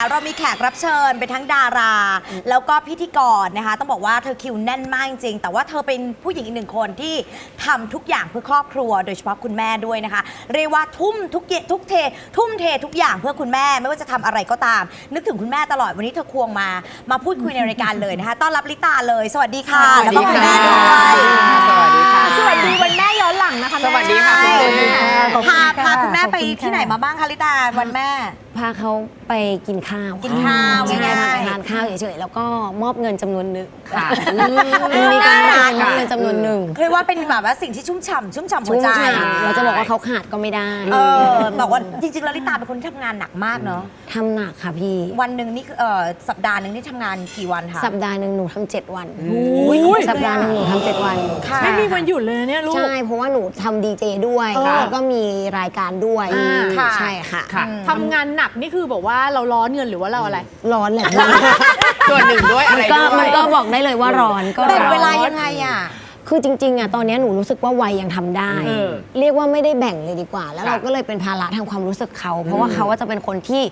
เรามีแขกรับเชิญเป็นทั้งดารา แล้วก็พิธีกรนะคะ ต้องบอกว่าเธอคิวแน่นมากจริงๆแต่ว่าเธอเป็นผู้หญิงอีกหนึ่งคนที่ทำทุกอย่างเพื่อครอบครัว โดยเฉพาะคุณแม่ด้วยนะคะ เรียกว่าทุ่มทุกเยทุกเท ทุ่มเททุกอย่างเพื่อคุณแม่ไม่ว่าจะทำอะไรก็ตาม นึกถึงคุณแม่ตลอดวันนี้เธอควงมามาพูดคุยในรายการเลยนะคะ ต้อนรับลิตาเลย สวัสดีค่ะสวัสดีแล้วก็คุณแม่ค่ะด้วยสวัสดีค่ะ สวัสดีวันแม่ย้อนหลังนะคะสวัสดีค่ะคุณแม่ พาพาคุณแม่ไปที่ไหนมาบ้างคะลิตาวันแม่ พาเขาไปกินข้าวกินข้าว เฉยๆ แล้วก็มอบเงินจำนวนหนึ่งค่ะมันมีการมอบเงินจำนวนหนึ่งเรียกว่าเป็นแบบว่าสิ่งที่ชุ่มฉ่ำชุ่มฉ่ำหัวชุ่มใจฉ่ำเราจะบอกว่าเขาขาดก็ไม่ได้เออบอกว่าจริงๆแล้วลิตาเป็นคนที่ทำงานหนักมากเนาะทำหนักค่ะพี่ วันหนึ่งนี่คือเอ่อสัปดาห์หนึ่งนี่ทำงานกี่วันคะสัปดาห์หนึ่งหนูทำเจ็ดวันยสัปดาห์หนึ่งหนูทำเจ็ดวันค่ะไม่มีวันหยุดเลยนะเนี่ยลูกใช่เพราะว่าหนูทำดีเจด้วยค่ะแล้วก็มีรายการด้วยอ่าค่ะใช่ค่ะค่ะทำงานหนักนี่คือบอกว่าเราร้อนเงินหรือว่าเราอะไร ร้อนแหละ ส่วนหนึ่งด้วยอะไรก็ด้วย มันก็บอกได้เลยว่าร้อนก็แบ่งร้อนเวลายังไงอะ คือจริงๆอะตอนเนี้ยหนูรู้สึกว่าวัยยังทำได้เออเรียกว่าไม่ได้แบ่งเลยดีกว่า แล้วค่ะเราก็เลยเป็นภาระทางความรู้สึกเขา เพราะว่าเขาว่าจะเป็นคนที่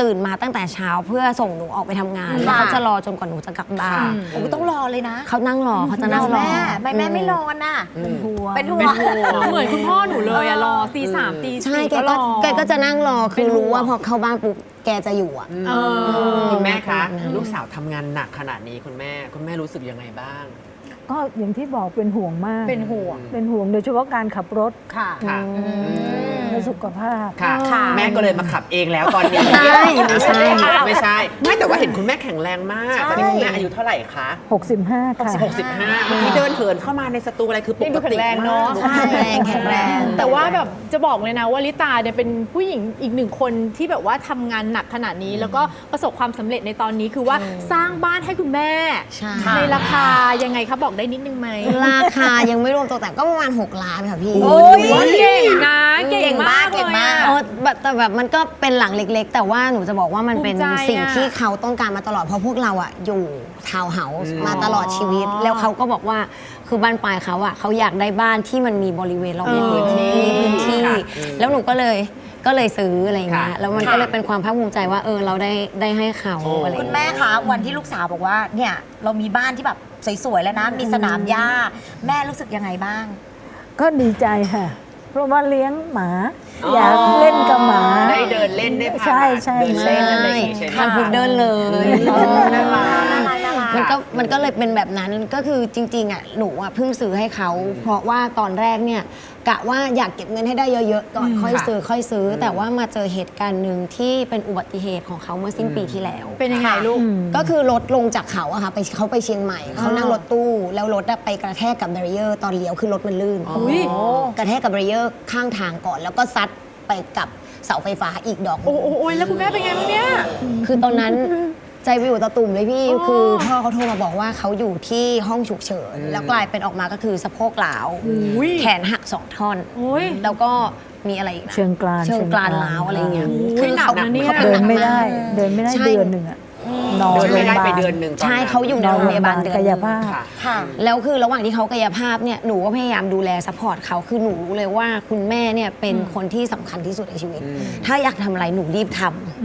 ตื่นมาตั้งแต่เช้าเพื่อส่งหนูออกไปทำงาน แล้วเขาจะรอจนกว่าหนูจะกลับบ้านโอ้ยต้องรอเลยนะเขานั่งรอเขาจะนั่งรอแม่แม่แม่ไม่รอน่ะ เป็นห่วง เป็นห่วเป็นงห่วง เหมือนคุณพ่อหนูเลยอะรอตีสามตีใช่สี่แกก็รก็อ แกก็จะนั่งรอคือเป็นห่วงรู้ว่าพอเข้าบ้านปุ๊บแกจะอยู่อะ เออ คุณแม่คะ ลูกสาวทำงานหนักขนาดนี้คุณแม่ คุณแม่รู้สึกยังไงบ้าง ก็อย่างที่บอกเป็นห่วงมาก เป็นห่วง เป็นห่วงโดยเฉพาะการขับรถค่ะ ค่ะและสุขภาพ ค่ะ ค่ะ แม่ก็เลยมาขับเองแล้วตอนนี้ใช่ไม่ใช่ ไม่ใช่ ไม่แต่ว่าเห็นคุณแม่แข็งแรงมาก ตอนนี้คุณแม่อายุเท่าไหร่คะ 65 ค่ะ 65เมื่อกี้เดินเหินเข้ามาในสตูอะไรคือปยังดูกแข็ติงแรงเนอะ มาก แข็งแรงแข็งแรง แต่ว่าแบบจะบอกเลยนะว่าลิตาเนี่ยเป็นผู้หญิงอีกหนึ่งคนที่แบบว่าทำงานหนักขนาดนี้ แล้วก็ประสบความสำเร็จในตอนนี้คือว่าสร้างบ้านให้คุณแม่ใช่ ในราคายังไงคะบอกได้นิดนึงไหมราคายังไม่รวมตกแต่งก็ประมาณ 6 ล้านค่ะพี่ โอ้ยโอ้ยเก่งนะเก่เก่งงมามากกเก่งมากลยอะเออแบบแต่แบบมันก็เป็นหลังเล็ก ๆ แต่ว่าหนูจะบอกว่ามันเป็นภูมิใจสิ่งอะที่เขาต้องการมาตลอดเพราะพวกเราอะอยู่ทาวน์เฮาส์อืมมาตลอดชีวิตอ๋อแล้วเขาก็บอกว่าคือบ้านปลายเขาอะเขาอยากได้บ้านที่มันมีบริเวณรอบเออๆมีพื้นที่ค่ะอืมแล้วหนูก็เลยก็เลยซื้ออะไรอย่างเงี้ยค่ะแล้วมันก็เลยเป็นความภาคภูมิใจว่าเออเราได้ได้ให้เขาโอ้อะไรอคุย่าณงเงี้ยแม่คะวันที่ลูกสาวบอกว่าเนี่ยเรามีบ้านที่แบบ สวยๆแล้วนะ มีสนามหญ้า แม่รู้สึกยังไงบ้าง ก็ดีใจค่ะ เพราะว่าเลี้ยงหมาอ๋ออยากเล่นกับหมา ได้เดินเล่นได้พาใช่ใช่ เดินเล่นอะไรอย่างงี้ใช่ไหมทำพุดเดิ้ลเลยอ๋อน่ารักน่ารักน่ารัก มันก็มันก็เลยเป็นแบบนั้นก็คือจริงๆอะหนูอะเพิ่งซื้อให้เขา เพราะว่าตอนแรกเนี่ยกะว่าอยากเก็บเงินให้ได้เยอะๆก่อนค่อยค่ะซื้อค่อยซื้ออมแต่ว่ามาเจอเหตุการณ์หนึ่งที่เป็นอุบัติเหตุของเขาเมื่อสิ้นปีที่แล้ว เป็นยังไงลูก ก็คือรถลงจากเขาอะค่ะไปเขาไปเชียงใหม่เขานั่งรถตู้ แล้วรถอะไปกระแทกกับแบรีเออร์ตอนเลี้ยวคือรถมันลื่นอุ๊ยกระแทกกับแบรีเออร์ข้างทางก่อน แล้วก็ซัดไปกับเสาไฟฟ้าอีกดอกหนึ่งโอ้โหโอ้ยแล้วคุณแม่เป็นไงบ้างเนี่ยคือตอนนั้น ใจวิวตะตุ่มเลยพี่อ๋อคือพ่อเขาโทรมาบอกว่าเขาอยู่ที่ห้องฉุกเฉิน แล้วกลายเป็นออกมาก็คือสะโพกหลาวอุ้ยแขนหักสองท่อนโอ้ยแล้วก็มีอะไรอีกนะเชิงกรานเชิงกรานล้าวอะไรเงี้ยโอ้ยหนักนะเนี่ยเขาเดิป็นไม่ได้หกากเดินไม่ได้ใช่เดือนหนึ่งอะ นอนเดินไม่ได้โรงพไปยาบาลเดือนหนึ่งตใช่เขาอยู่ในโรงพยาบาลเดือนหกานึ่งยภาพ ค่ะ ค่ะ แล้วคือระหว่างที่เขากายภาพเนี่ยหนูก็พยายามดูแลซัพพอร์ตเขาคือหนูรู้เลยว่าคุณแม่เนี่ยเป็นคนที่สำคัญที่สุดในชีวิตถ้าอยากทำอะไรหนูรีบท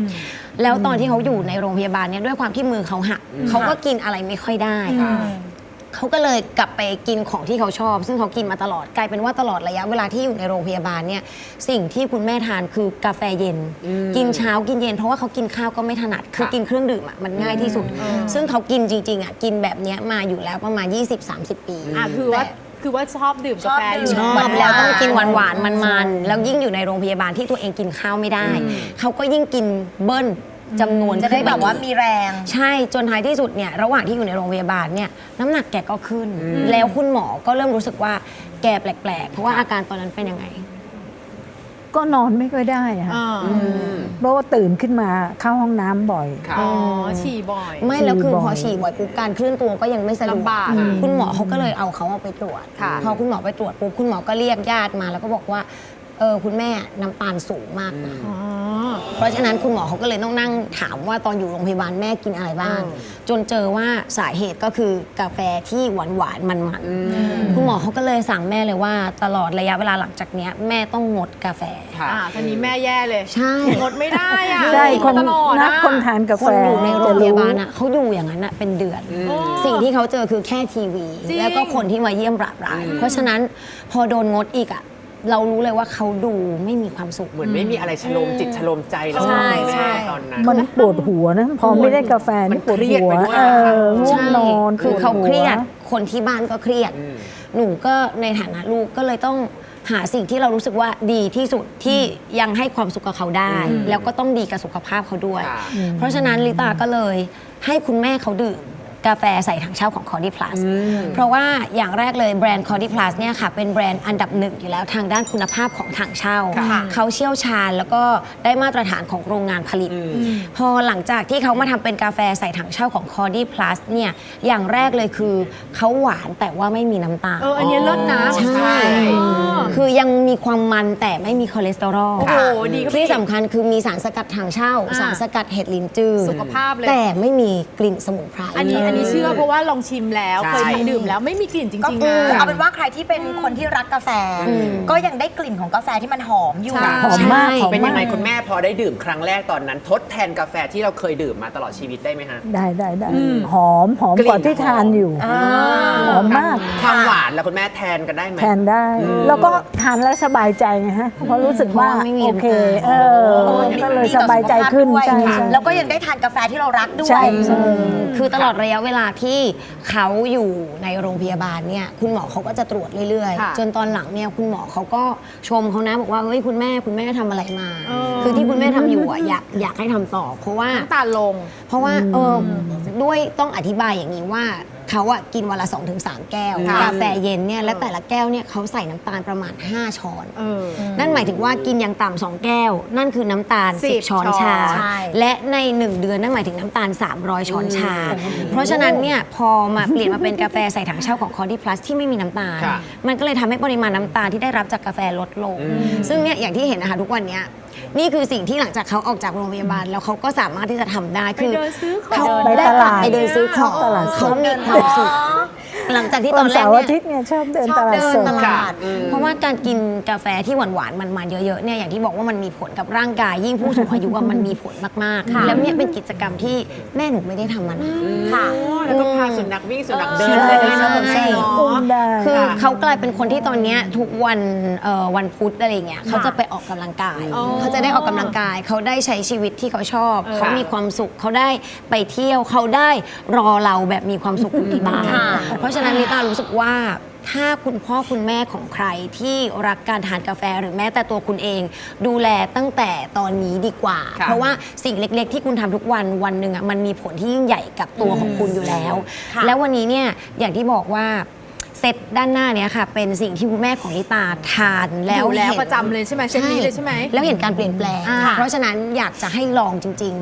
ำแล้วตอนที่เขาอยู่ในโรงพยาบาลเนี่ยด้วยความที่มือเขาหักเขาก็กินอะไรไม่ค่อยได้ เขาก็เลยกลับไปกินของที่เขาชอบ ซึ่งเขากินมาตลอดกลายเป็นว่าตลอดระยะเวลาที่อยู่ในโรงพยาบาลเนี่ยสิ่งที่คุณแม่ทานคือกาแฟเย็น กินเช้ากินเย็นเพราะว่าเขากินข้าวก็ไม่ถนัดคือกินเครื่องดื่มอะมันง่ายที่สุด ซึ่งเขากินจริงๆอะกินแบบเนี้ยมาอยู่แล้วประมาณ 20-30 ปีอะคือว่าคือว่าชอบดื่มกาแฟอยู่ชอบแล้วต้องกินหวานๆมันๆแล้วยิ่งอยู่ในโรงพยาบาลที่ตัวเองกินข้าวไม่ได้ เขาก็ยิ่งกินเบิ้ล จำนวนจะได้แบบว่ามีแรง ใช่จนท้ายที่สุดเนี่ยระหว่างที่อยู่ในโรงพยาบาลเนี่ยน้ำหนักแกก็ขึ้น แล้วคุณหมอก็เริ่มรู้สึกว่าแกแปลกๆ เพราะว่าอาการตอนนั้นเป็นยังไง ก็นอนไม่ค่อยได้อะอ่าเพราะว่าตื่นขึ้นมาเข้าห้องน้ำบ่อย ค่ะ อ๋อ ฉี่บ่อย ไม่แล้วคือฉี่บ่อยพอฉี่บ่อยปุ๊บการเคลื่อนตัวก็ยังไม่สะดวกลำบากอืมคุณหมอเขาก็เลยเอาเขาเอาไปตรวจค่ะ พอคุณหมอไปตรวจปุ๊บคุณหมอก็เรียกญาติมาแล้วก็บอกว่า เออคุณแม่น้ำตาลสูงมากนะอ๋อเพราะฉะนั้นคุณหมอเขาก็เลยต้องนั่งถามว่าตอนอยู่โรงพยาบาลแม่กินอะไรบ้าง จนเจอว่าสาเหตุก็คือกาแฟที่หวานหวานๆมันมันๆคุณหมอเขาก็เลยสั่งแม่เลยว่าตลอดระยะเวลาหลังจากเนี้ยแม่ต้องงดกาแฟค่ะอ่าตอนนี้แม่แย่เลย ใช่งดไม่ได้อะใช่กิคนมาตลอดนักอะคนทานกาคแฟนอยู่ในโรงพยาบาลจะอะเขาอยู่อย่างนั้นอะเป็นเดือนโอ้สิ่งที่เขาเจอคือแค่ทีวีจริงแล้วก็คนที่มาเยี่ยมปราบรายเพราะฉะนั้นพอโดนงดอีกอะ เรารู้เลยว่าเขาดูไม่มีความสุข เหมือนไม่มีอะไรชโลมจิตชโลมใจแล้วใช่คุณใช่แม่ตอนนั้น มันปวดหัวนะ พอไม่ได้กาแฟมันี่นปวดเครียดหัวไปด้วย เออง่วงใช่นอนคือเขาปวหัว เครียด คนที่บ้านก็เครียด อืม หนูก็ในฐานะลูกก็เลยต้องหาสิ่งที่เรารู้สึกว่าดีที่สุดที่ยังให้ความสุขกับเขาได้ แล้วก็ต้องดีกับสุขภาพเขาด้วย ค่ะ เพราะฉะนั้นลิตาก็เลยให้คุณแม่เขาดื่ม กาแฟใส่ถังเช่าของ c o d y Plus เพราะว่าอย่างแรกเลยแบรนด์ c o d y Plus เนี่ยค่ะเป็นแบรนด์อันดับหนึ่งอยู่แล้วทางด้านคุณภาพของถังเช่าค่ะเขาเชี่ยวชาญแล้วก็ได้มาตรฐานของโรงงานผลิต พอหลังจากที่เขามาทำเป็นกาแฟใส่ถังเช่าของ c o d y Plus เนี่ยอย่างแรกเลยคือเขาหวานแต่ว่าไม่มีน้ำตาลเอออันนี้เลิศนะใช่คือยังมีความมันแต่ไม่มีคอเลสเตอรอลโอ้โหดีก็ที่สำคัญคือมีสารสกัดถังเช่าอ่า สารสกัดเห็ดลินจือสุขภาพเลยแต่ไม่มีกลิ่นสมุนไพรอันนี้อันนี้เชื่อเพราะว่าลองชิมแล้วใช่ เคยมาดื่มแล้วไม่มีกลิ่นจก็ริงคือๆนะเอาเป็นว่าใครที่เป็นคนที่รักกาแฟ ก็ยังได้กลิ่นของกาแฟที่มันหอมอยู่ ใช่ หอมมากใช่หอมเป็นยังไงมากคุณแม่พอได้ดื่มครั้งแรกตอนนั้น ทดแทนกาแฟที่เราเคยดื่มมาตลอดชีวิตได้ไหมฮะ ได้ได้ได้หอมหอมกลิ่น กว่าที่ทานอยู่อ่าหอมมากความหวานแล้วคุณแม่แทนกันได้ไหม แทนได้ แล้วก็ทานแล้วสบายใจไงฮะเพราะรู้สึกว่าเพราะว่าไม่มีโอเค น้ำตาล เออก็เลยสบายใจขึ้นดีต่อใช่สุขภาพด้วยใช่ แล้วก็ยังได้ทานกาแฟที่เรารักด้วยใช่ใช่ คือตลอดระยะเวลาที่เขาอยู่ในโรงพยาบาลเนี่ยคุณหมอเขาก็จะตรวจเรื่อยค่ะๆ จนตอนหลังเนี่ยคุณหมอเขาก็ชมเขานะบอกว่าเฮ้ยคุณแม่คุณแม่ทำอะไรมา เออ คือที่คุณแม่ทำอยู่อะอยากอยากให้ทำต่อเพราะว่า น้ำตาลลง เพราะว่าเออด้วยต้องอธิบายอย่างนี้ว่า เขาอะกินวันละ2-3 แก้ว ค่ะ กาแฟเย็นเนี่ยและแต่ละแก้วเนี่ยเขาใส่น้ำตาลประมาณ 5 ช้อน เออ นั่นหมายถึงว่ากินอย่างต่ำสองแก้ว นั่นคือน้ำตาล สิบ10 ช้อนชาใช่ และใน 1 เดือนนั่นหมายถึงน้ำตาล 300 ช้อนชา เพราะฉะนั้นเนี่ยพอมาเปลี่ยนมาเป็นกาแฟใส่ถังเช่าของ c o d y Plus ที่ไม่มีน้ำตาล ค่ะมันก็เลยทำให้ปริมาณน้ำตาลที่ได้รับจากกาแฟลดลง ซึ่งเนี่ยอย่างที่เห็นนะคะทุกวันเนี้ย นี่คือสิ่งที่หลังจากเขาออกจากโรงพยาบาลแล้วเขาก็สามารถที่จะทำได้คือไปเดินซื้อของ เขาไปได้ตลาดไปเดินซื้อของตลาดสด เขามีความสุข หลังจากที่ตวัอนนแรเสากร์อาเนี่ยทิตย์เนี่ยชอบเดินชอบตลาดเดินสดตลาด เพราะว่าการกินกาแฟที่หวานๆมันมาเยอะๆเนี่ยอย่างที่บอกว่ามันมีผลกับร่างกาย ยิ่งผู้สูงอายุอะมันมีผลมากๆ แล้วเนี่ยเป็นกิจกรรมที่แม่หนูไม่ได้ทำมานาน ค่ะแล้วก็พาสุนัขวิ่งสุนัขเดินใช่ได้ด้วยนะคุณแม่ใช่เนาะอุ้มได้ คือค่ะเขากลายเป็นคนที่ตอนเนี้ยทุกวันเอ่อวันพุธอะไรเงี้ยเขาจะไปออกกำลังกายอ๋อเขาจะได้ออกกำลังกาย เขาได้ใช้ชีวิตที่เขาชอบเออเขามีความสุขเขาได้ไปเที่ยวเขาได้รอเราแบบมีความสุขอยู่ที่บ้านค่ะ เพราะฉะนั้นลิต้ารู้สึกว่าถ้าคุณพ่อคุณแม่ของใครที่รักการทานกาแฟหรือแม้แต่ตัวคุณเอง ดูแลตั้งแต่ตอนนี้ดีกว่าค่ะเพราะว่าสิ่งเล็ก ๆ ที่คุณทำทุกวันวันหนึ่งอะมันมีผลที่ยิ่งใหญ่กับตัวของคุณอยู่แล้วค่ะแล้ววันนี้เนี่ยอย่างที่บอกว่าเซตด้านหน้าเนี่ยค่ะเป็นสิ่งที่คุณแม่ของลิตาทานแล้วอยู่แล้วห็นประจำเลยใช่ไหมเซตนี้เลยใช่ไหมแล้วเห็นการเปลี่ยนแปลงอ่าเพราะฉะนั้นอยากจะให้ลองจริง